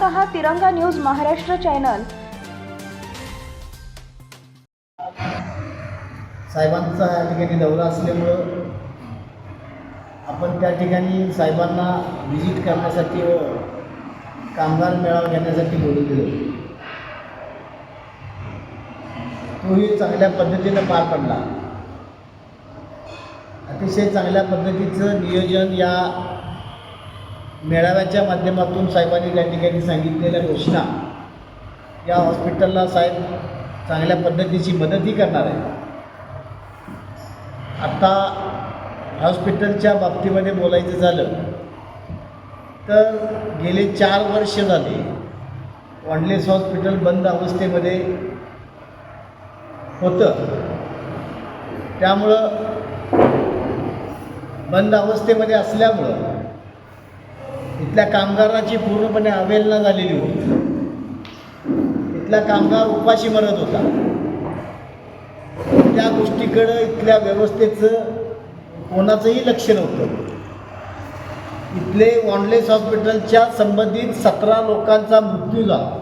पाहत आहात तिरंगा न्यूज महाराष्ट्र चॅनल. साहेबांचा या ठिकाणी दौरा असल्यामुळं आपण त्या ठिकाणी साहेबांना व्हिजिट करण्यासाठी व कामगार मेळावा घेण्यासाठी बोलवलेलो तोही चांगल्या पद्धतीनं पार पडला. अतिशय चांगल्या पद्धतीचं नियोजन या मेळाव्याच्या माध्यमातून साहेबांनी त्या ठिकाणी सांगितलेल्या घोषणा. या हॉस्पिटलला साहेब चांगल्या पद्धतीची मदतही करणार आहे आता हॉस्पिटलच्या बाबतीमध्ये बोलायचं झालं तर गेले चार वर्ष झाले वनलेस हॉस्पिटल बंद अवस्थेमध्ये होतं. त्यामुळं बंद अवस्थेमध्ये असल्यामुळं इथल्या कामगाराची पूर्णपणे अवेलना झालेली होती. इथला कामगार उपाशी मरत होता. त्या गोष्टीकडं इथल्या व्यवस्थेचं कोणाचंही लक्ष नव्हतं. इथले वॉनलेस हॉस्पिटलच्या संबंधित सतरा लोकांचा मृत्यू झाला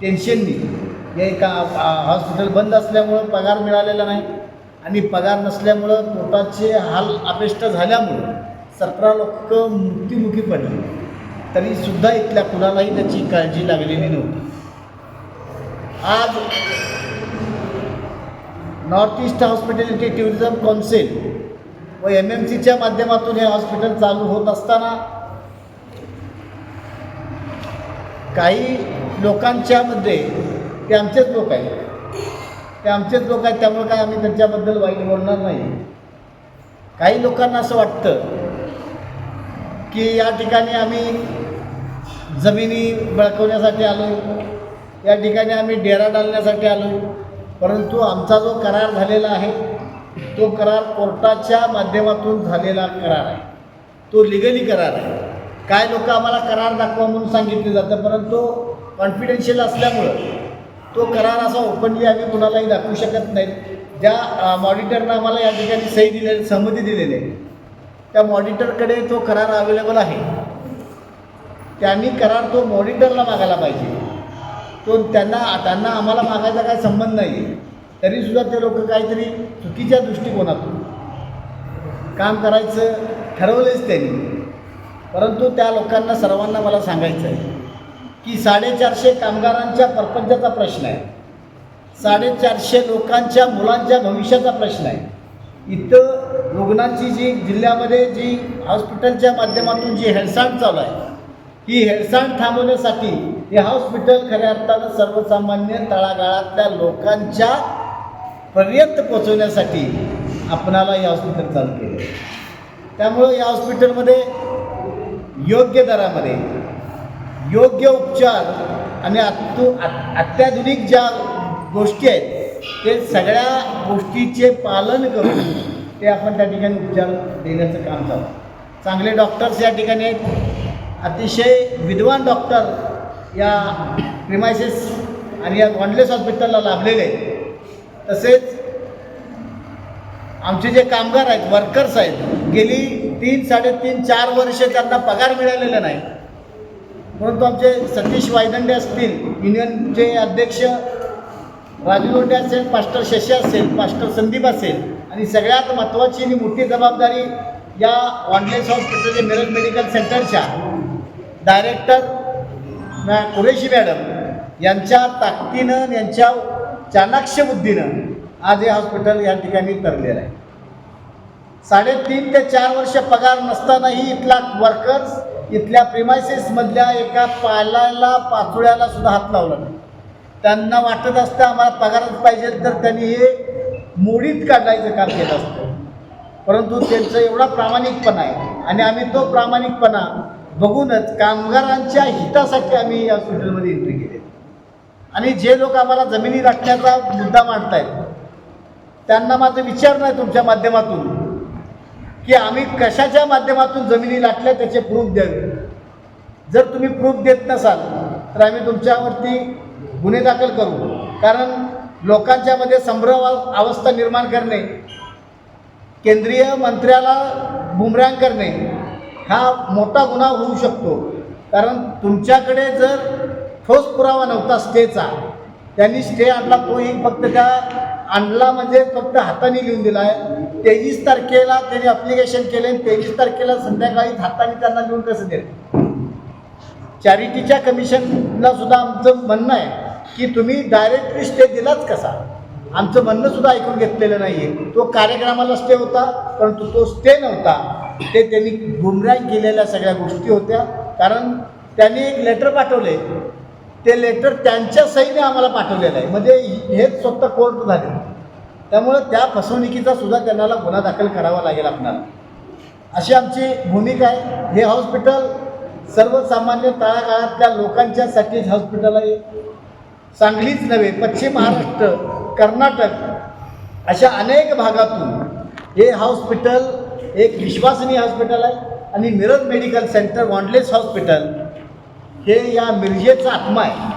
टेन्शननी हे का हॉस्पिटल बंद असल्यामुळं पगार मिळालेला नाही आणि पगार नसल्यामुळं पोटाचे हाल अपेष्ट झाल्यामुळं सतरा लोक मृत्युमुखी पडली. तरीसुद्धा इथल्या कुणालाही त्याची काळजी लागलेली नव्हती. आज north east hospitality tourism council व एम एम सीच्या माध्यमातून हे हॉस्पिटल चालू होत असताना काही लोकांच्यामध्ये ते आमचेच लोक आहेत. ते आमचेच लोक आहेत त्यामुळे काय आम्ही त्यांच्याबद्दल वाईट बोलणार नाही. काही लोकांना असं वाटतं की या ठिकाणी आम्ही जमिनी बळकवण्यासाठी आलो. या ठिकाणी आम्ही डेरा डालण्यासाठी आलो. परंतु आमचा जो करार झालेला आहे तो करार कोर्टाच्या माध्यमातून झालेला करार आहे. तो लिगली करार आहे. काय लोक आम्हाला करार दाखवा म्हणून सांगितले जातं परंतु कॉन्फिडेन्शियल असल्यामुळं तो करार असा ओपनली आम्ही कुणालाही दाखवू शकत नाही. ज्या मॉडिटरनं आम्हाला या ठिकाणी सही दिलेली सहमती दिलेली आहे. त्या मॉडिटरकडे तो करार अवेलेबल आहे. त्यांनी करार तो मॉडिटरला मागायला पाहिजे. तो त्यांना त्यांना आम्हाला मागायचा काय संबंध नाही आहे तरीसुद्धा ते लोक काहीतरी चुकीच्या दृष्टिकोनातून काम करायचं ठरवलेच त्यांनी. परंतु त्या लोकांना सर्वांना मला सांगायचं आहे की साडेचारशे कामगारांच्या परपंचाचा प्रश्न आहे. साडेचारशे लोकांच्या मुलांच्या भविष्याचा प्रश्न आहे. इथं रुग्णांची जी जिल्ह्यामध्ये जी हॉस्पिटलच्या माध्यमातून जी हेळसांड चालू आहे ही हेळसांड थांबवण्यासाठी हे हॉस्पिटल खऱ्या अर्थानं सर्वसामान्य तळागाळातल्या लोकांच्या पर्यंत पोचवण्यासाठी आपणाला हे हॉस्पिटल चालू केलं त्यामुळं या हॉस्पिटलमध्ये योग्य दरामध्ये योग्य उपचार आणि अत्तु अत्याधुनिक ज्या गोष्टी आहेत ते सगळ्या गोष्टीचे पालन करून ते आपण त्या ठिकाणी उपचार देण्याचं काम चालू चांगले डॉक्टर्स या ठिकाणी आहेत. अतिशय विद्वान डॉक्टर या प्रिमायसेस आणि या गॉन्डलेस हॉस्पिटलला लाभलेले आहेत. तसेच आमचे जे कामगार आहेत वर्कर्स आहेत गेली तीन साडेतीन चार वर्ष त्यांना पगार मिळालेला नाही. परंतु आमचे सतीश वायदंडे असतील युनियनचे अध्यक्ष राजू लोंढे असेल मास्टर शशी असेल मास्टर संदीप असेल आणि सगळ्यात महत्त्वाची आणि मोठी जबाबदारी या ऑनलाईन हॉस्पिटलचे मिरज मेडिकल सेंटरच्या डायरेक्टर मॅ कुरेशी मॅडम यांच्या ताकदीनं यांच्या चाणाक्ष बुद्धीनं आज हे हॉस्पिटल या ठिकाणी तरलेलं आहे. साडेतीन ते चार वर्ष पगार नसतानाही इथला वर्कर्स इथल्या प्रिमायसेसमधल्या एका पालाला पाचोळ्याला सुद्धा हात लावला नाही. त्यांना वाटत असतं आम्हाला पगारच पाहिजे तर त्यांनी हे मोडीत काढायचं काम केलं असतं. परंतु त्यांचं एवढा प्रामाणिकपणा आहे. आणि आम्ही तो प्रामाणिकपणा बघूनच कामगारांच्या हितासाठी आम्ही या हॉस्पिटलमध्ये एंट्री केली. आणि जे लोक आम्हाला जमिनी राखण्याचा मुद्दा मांडतायत त्यांना माझं विचार नाही तुमच्या माध्यमातून की आम्ही कशाच्या माध्यमातून जमिनी लाटल्या त्याचे प्रूफ द्यावे. जर तुम्ही प्रूफ देत नसाल तर आम्ही तुमच्यावरती गुन्हे दाखल करू. कारण लोकांच्यामध्ये संभ्रम अवस्था निर्माण करणे केंद्रीय मंत्र्याला बुमरँग करणे हा मोठा गुन्हा होऊ शकतो. कारण तुमच्याकडे जर ठोस पुरावा नव्हता स्टेचा त्यांनी स्टे आणला तोही फक्त त्या आणला म्हणजे फक्त हाताने लिहून दिला आहे तेवीस तारखेला त्यांनी अप्लिकेशन केले आणि तेवीस तारखेला संध्याकाळी हाताने त्यांना लिहून कसं दिलं चॅरिटीच्या कमिशनला सुद्धा आमचं म्हणणं आहे. की तुम्ही डायरेक्टली स्टे दिलाच कसा आमचं म्हणणं सुद्धा ऐकून घेतलेलं नाही आहे तो कार्यक्रमाला स्टे होता परंतु तो स्टे नव्हता. ते त्यांनी गुमराह केलेल्या सगळ्या गोष्टी होत्या. कारण त्यांनी एक लेटर पाठवले. ते लेटर त्यांच्या सहीने आम्हाला पाठवलेलं आहे. म्हणजे हेच स्वतः कोर्ट झाले. त्यामुळं त्या फसवणुकीचा सुद्धा त्यांना गुन्हा दाखल करावा लागेल आपणाला. अशी आमची भूमिका आहे. हे हॉस्पिटल सर्वसामान्य तळागाळातल्या लोकांच्यासाठीच हॉस्पिटल आहे. सांगलीच नव्हे पश्चिम महाराष्ट्र कर्नाटक अशा अनेक भागातून हे हॉस्पिटल एक विश्वसनीय हॉस्पिटल आहे आणि Miraj medical centre woundless hospital हे या मिरजेचा आत्मा आहे.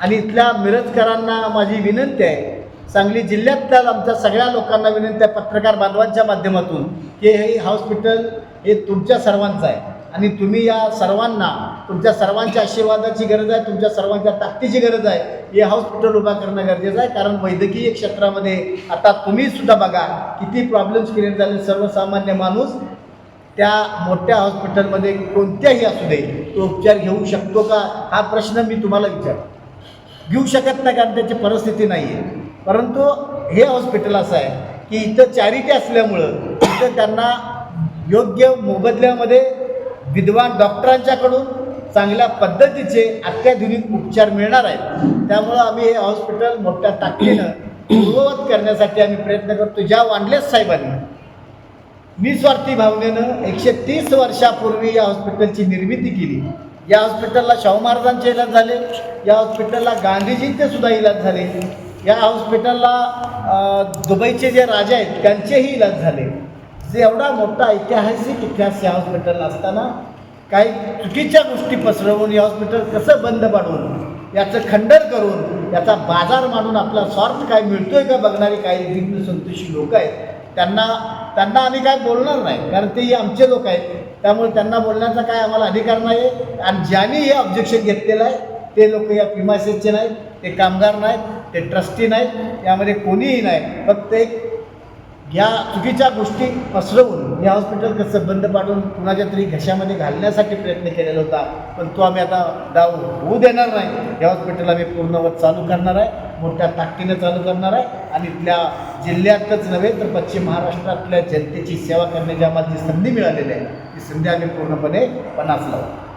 आणि इथल्या मिरजकरांना माझी विनंती आहे सांगली जिल्ह्यातल्या आमच्या सगळ्या लोकांना विनंती आहे पत्रकार बांधवांच्या माध्यमातून की हे हॉस्पिटल हे तुमच्या सर्वांचं आहे. आणि तुम्ही या सर्वांना तुमच्या सर्वांच्या आशीर्वादाची गरज आहे तुमच्या सर्वांच्या ताकदीची गरज आहे. हे हॉस्पिटल उभा करणं गरजेचं आहे कारण वैद्यकीय क्षेत्रामध्ये आता तुम्ही सुद्धा बघा किती प्रॉब्लेम्स क्रिएट झाले. सर्वसामान्य माणूस त्या मोठ्या हॉस्पिटलमध्ये कोणत्याही असू दे तो उपचार घेऊ शकतो का? हा प्रश्न मी तुम्हाला विचार घेऊ शकत नाही कारण त्याची परिस्थिती नाही आहे परंतु हे हॉस्पिटल असं आहे की इथं चॅरिटी असल्यामुळं इथं त्यांना योग्य मोबदल्यामध्ये विद्वान डॉक्टरांच्याकडून चांगल्या पद्धतीचे अत्याधुनिक उपचार मिळणार आहेत. त्यामुळं आम्ही हे हॉस्पिटल मोठ्या ताकदीनं पूर्ववत करण्यासाठी आम्ही प्रयत्न करतो. ज्या वांडलेस साहेबांनी निस्वार्थी भावनेनं एकशे तीस वर्षापूर्वी या हॉस्पिटलची निर्मिती केली. या हॉस्पिटलला शाहू महाराजांचे इलाज झाले. या हॉस्पिटलला गांधीजींचे सुद्धा इलाज झाले. या हॉस्पिटलला दुबईचे जे राजा आहेत त्यांचेही इलाज झाले. जे एवढा मोठा ऐतिहासिक इतिहास या हॉस्पिटलला असताना काही चुकीच्या गोष्टी पसरवून या हॉस्पिटल कसं बंद पाडून याचं खंडन करून याचा बाजार मांडून आपला स्वार्थ काय मिळतोय का बघणारी काही दिव्य संतोषी लोक आहेत. त्यांना त्यांना आम्ही काय बोलणार नाही कारण तेही आमचे लोक आहेत. त्यामुळे त्यांना बोलण्याचा काय आम्हाला अधिकार नाही आहे आणि ज्यांनी हे ऑब्जेक्शन घेतलेलं आहे ते लोक या पिमासेसचे नाहीत ते कामगार नाहीत ते ट्रस्टी नाहीत यामध्ये कोणीही नाही. फक्त एक या चुकीच्या गोष्टी पसरवून या हॉस्पिटल कसं बंद पाडून कुणाच्या तरी घशामध्ये घालण्यासाठी प्रयत्न केलेला होता पण तो आम्ही आता डाव होऊ देणार नाही. या हॉस्पिटल आम्ही पूर्णवत चालू करणार आहे मोठ्या ताकदीनं चालू करणार आहे. आणि इथल्या जिल्ह्यातच नव्हे तर पश्चिम महाराष्ट्रातल्या जनतेची सेवा करण्याची आम्हाला जी संधी मिळालेली आहे ती संधी आम्ही पूर्णपणे पणास लावू.